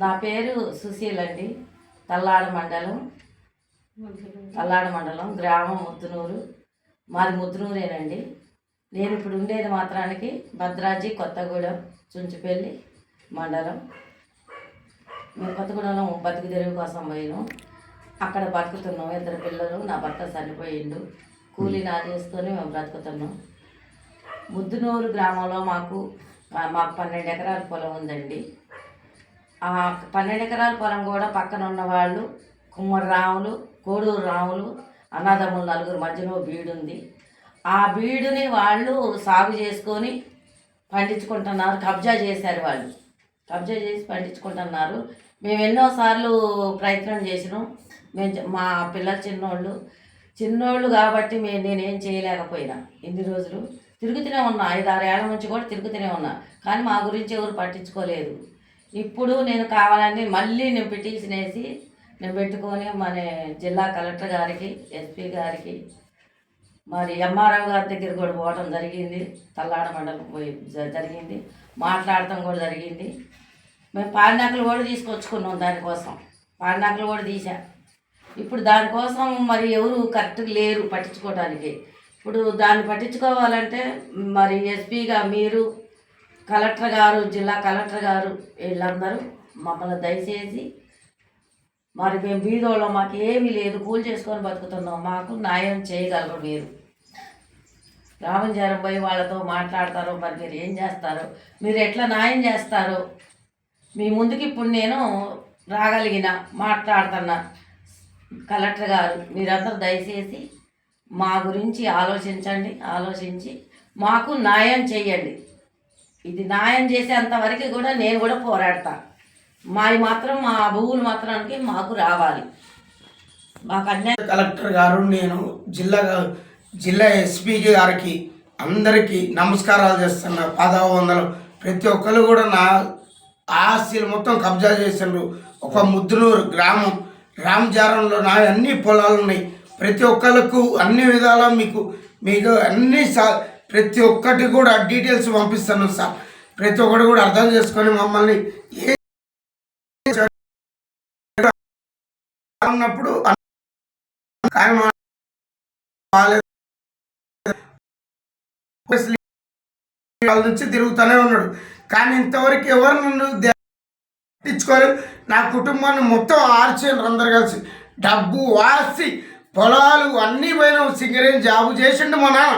నా పేరు సుశీల్ అండి. తల్లాడ మండలం. తల్లాడ మండలం గ్రామం ముద్దునూరు. మాది ముద్దునూరేనండి. నేను ఇప్పుడు ఉండేది మాత్రానికి భద్రాజీ కొత్తగూడెం చుంచుపల్లి మండలం. మేము కొత్తగూడెంలో బతుకు తెరువు కోసం పోయినాం. అక్కడ బతుకుతున్నాం. ఇద్దరు పిల్లలు నా భర్త చనిపోయిండు. కూలీ నా చేసుకొని మేము బ్రతుకుతున్నాం. ముద్దునూరు గ్రామంలో మాకు మాకు పన్నెండు ఎకరాల పొలం ఉందండి. ఆ పన్నెండు ఎకరాల పొలం కూడా పక్కన ఉన్న వాళ్ళు కుమ్మరి రాములు కోడూరు రాములు అన్నదమ్ములు నలుగురు మధ్యలో బీడు ఉంది. ఆ బీడుని వాళ్ళు సాగు చేసుకొని పండించుకుంటున్నారు కబ్జా చేశారు వాళ్ళు. కబ్జా చేసి పండించుకుంటున్నారు. మేము ఎన్నోసార్లు ప్రయత్నం చేసినాం. మేము మా పిల్లలు చిన్నోళ్ళు. చిన్నోళ్ళు కాబట్టి మేము నేనేం చేయలేకపోయినా ఇన్ని రోజులు. తిరుగుతూనే ఉన్నా. ఐదారు ఏళ్ళ నుంచి కూడా తిరుగుతూనే ఉన్నా. కానీ మా గురించి ఎవరు పట్టించుకోలేదు. ఇప్పుడు నేను కావాలని మళ్ళీ నేను పిటిషన్ వేసి నేను పెట్టుకొని మన జిల్లా కలెక్టర్ గారికి ఎస్పీ గారికి మరి ఎంఆర్ఓ గారి దగ్గర కూడా పోవడం జరిగింది. తల్లాడ మండలం పోయి జరిగింది. మాట్లాడటం కూడా జరిగింది. మేము పాడినాకులు కూడా తీసుకొచ్చుకున్నాం దానికోసం. పాడినాకులు కూడా తీసా ఇప్పుడు దానికోసం మరి ఎవరు కరెక్ట్ లేరు పట్టించుకోవడానికి ఇప్పుడు దాన్ని పట్టించుకోవాలంటే మరి ఎస్పీగా మీరు కలెక్టర్ గారు జిల్లా కలెక్టర్ గారు వీళ్ళందరూ మమ్మల్ని దయచేసి మరి మేము బీదోళ్ళం మాకు ఏమీ లేదు కూలి చేసుకొని బతుకుతున్నాం మాకు న్యాయం చేయగలరు మీరు. రామంజారం పోయి వాళ్ళతో మాట్లాడతారు మరి మీరు ఏం చేస్తారో మీరు ఎట్లా న్యాయం చేస్తారో మీ ముందుకి ఇప్పుడు నేను రాగలిగిన మాట్లాడుతున్నా కలెక్టర్ గారు మీరందరూ దయచేసి మా గురించి ఆలోచించండి ఆలోచించి మాకు న్యాయం చేయండి. ఇది న్యాయం చేసేంత వరకు కూడా నేను కూడా పోరాడతా. మావి మాత్రం మా భూములు మాత్రానికి మాకు రావాలి. మాకు అన్యాయం కలెక్టర్ గారు నేను జిల్లా జిల్లా ఎస్పీ గారికి అందరికీ నమస్కారాలు చేస్తున్నా. పదవ వందలు. ప్రతి ఒక్కరు కూడా నా ఆస్తిలు మొత్తం కబ్జా చేసిండ్రు. ఒక ముద్దునూరు గ్రామం రామజారంలో నా అన్ని పొలాలు ఉన్నాయి ప్రతి ఒక్కరికి అన్ని విధాలా మీకు మీకు అన్ని సా ప్రతి ఒక్కటి కూడా డీటెయిల్స్ పంపిస్తాను సార్. ప్రతి ఒక్కటి కూడా అర్థం చేసుకొని మమ్మల్ని ఏ ఉన్నప్పుడు వాళ్ళ నుంచి తిరుగుతూనే ఉన్నాడు. కానీ ఇంతవరకు ఎవరు నన్ను దే- పట్టించుకోలేదు నా కుటుంబాన్ని మొత్తం ఆర్చేయండి అందరు కలిసి. డబ్బు వాసి పొలాలు అన్నీ పోయినాం. సింగరేం జాబు చేసిండు మా నాన్న.